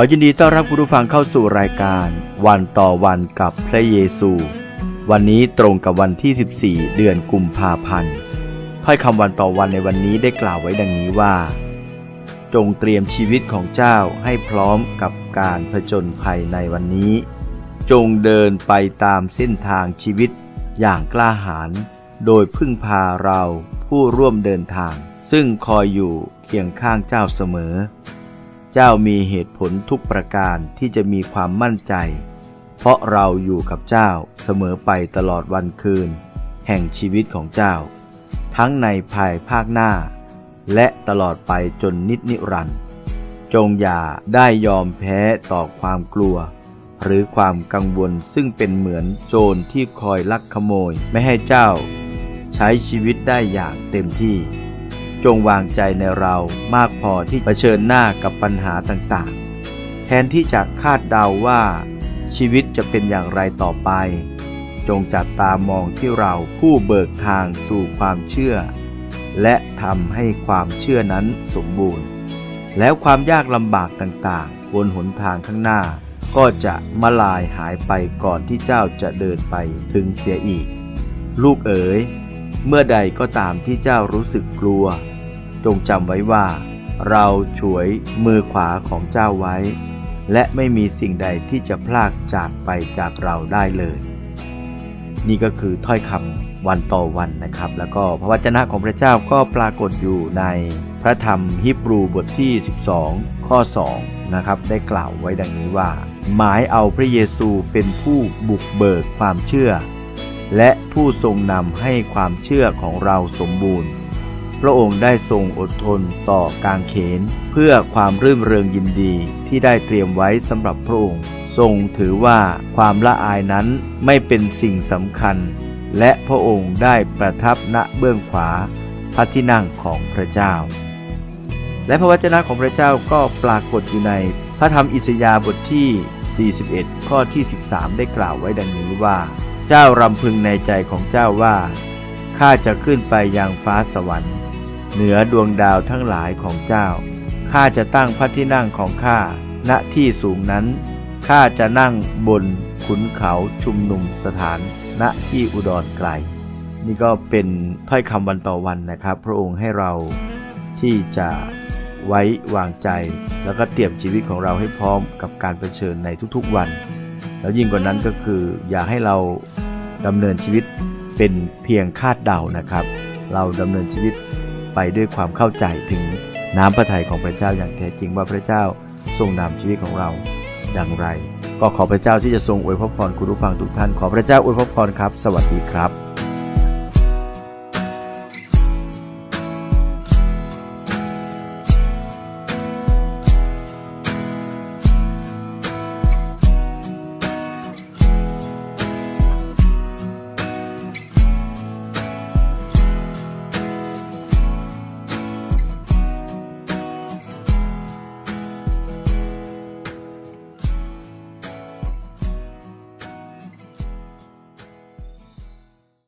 ขอยินดีต้อนรับคุณผู้ฟังเข้าสู่รายการ วันต่อวันกับพระเยซู วันนี้ตรงกับวันที่ 14 เดือนกุมภาพันธ์ถ้อยคำวันต่อวันในวันนี้ได้กล่าวไว้ดังนี้ว่า จงเตรียมชีวิตของเจ้าให้พร้อมกับการผจญภัยในวันนี้ จงเดินไปตามเส้นทางชีวิตอย่างกล้าหาญโดยพึ่งพาเราผู้ร่วมเดินทาง ซึ่งคอยอยู่เคียงข้างเจ้าเสมอ เจ้ามีเหตุผลทุกประการที่จะมีความมั่นใจ เพราะเราอยู่กับเจ้าเสมอไปตลอดวันคืน แห่งชีวิตของเจ้า ทั้งในภายภาคหน้า และตลอดไปจนนิจนิรันดร์จงอย่าได้ยอมแพ้ต่อความกลัว หรือความกังวลซึ่งเป็นเหมือนโจรที่คอยลักขโมยไม่ให้เจ้า ใช้ชีวิตได้อย่างเต็มที่ จงวางใจในเรามากพอที่เผชิญหน้ากับปัญหาต่างๆ แทนที่จะคาดเดาว่า ชีวิตจะเป็นอย่างไรต่อไป จงจับตามองที่เราผู้เบิกทางสู่ความเชื่อ และทำให้ความเชื่อนั้นสมบูรณ์ แล้วความยากลำบากต่างๆ บนหนทางข้างหน้า ก็จะมาลายหายไปก่อนที่เจ้าจะเดินไปถึงเสียอีก ลูกเอ๋ย เมื่อใดก็ตามที่เจ้ารู้สึกกลัว จงจำไว้ว่า เราฉวยมือขวาของเจ้าไว้ และไม่มีสิ่งใดที่จะพลากจากไปจากเราได้เลย นี่ก็คือถ้อยคำวันต่อวันนะครับ แล้วก็พระวจนะของพระเจ้าก็ปรากฏอยู่ในพระธรรมฮิบรูบทที่ 12 ข้อ 2 นะครับ ได้กล่าวไว้ดังนี้ว่า หมายเอาพระเยซูเป็นผู้บุกเบิกความเชื่อ และผู้ทรงนำให้ความเชื่อของเราสมบูรณ์ พระองค์ได้ทรงอดทนต่อกางเขน เพื่อความรื่นเริงยินดีที่ได้เตรียมไว้สำหรับพระองค์ ทรงถือว่าความละอายนั้นไม่เป็นสิ่งสำคัญ และพระองค์ได้ประทับณเบื้องขวาพระที่นั่งของพระเจ้า และพระวจนะของพระเจ้าก็ปรากฏอยู่ในพระธรรมอิสยาห์บทที่ 41 ข้อที่ 13 ได้กล่าวไว้ดังนี้ว่า เจ้ารำพึงในใจของเจ้าว่า ข้าจะขึ้นไปยังฟ้าสวรรค์ เหนือดวงดาวทั้งหลายของเจ้า ข้าจะตั้งพระที่นั่งของข้า ณ ที่สูงนั้น ข้าจะนั่งบนขุนเขาชุมนุมสถาน ณ ที่อุดรไกล นี่ก็เป็นถ้อยคำวันต่อวันนะครับ พระองค์ให้เราที่จะไว้วางใจ แล้วก็เตรียมชีวิตของเราให้พร้อมกับการเผชิญในทุกๆวัน แล้วยิ่งกว่านั้นก็คืออยากให้เราดำเนินชีวิตเป็นเพียงคาดเดานะครับ เราดำเนินชีวิตไปด้วยความเข้าใจถึงน้ำพระทัยของพระเจ้าอย่างแท้จริงว่าพระเจ้าทรงนำชีวิตของเราอย่างไร ก็ขอพระเจ้าที่จะทรงอวยพรคุณผู้ฟังทุกท่าน ขอพระเจ้าอวยพรครับ สวัสดีครับ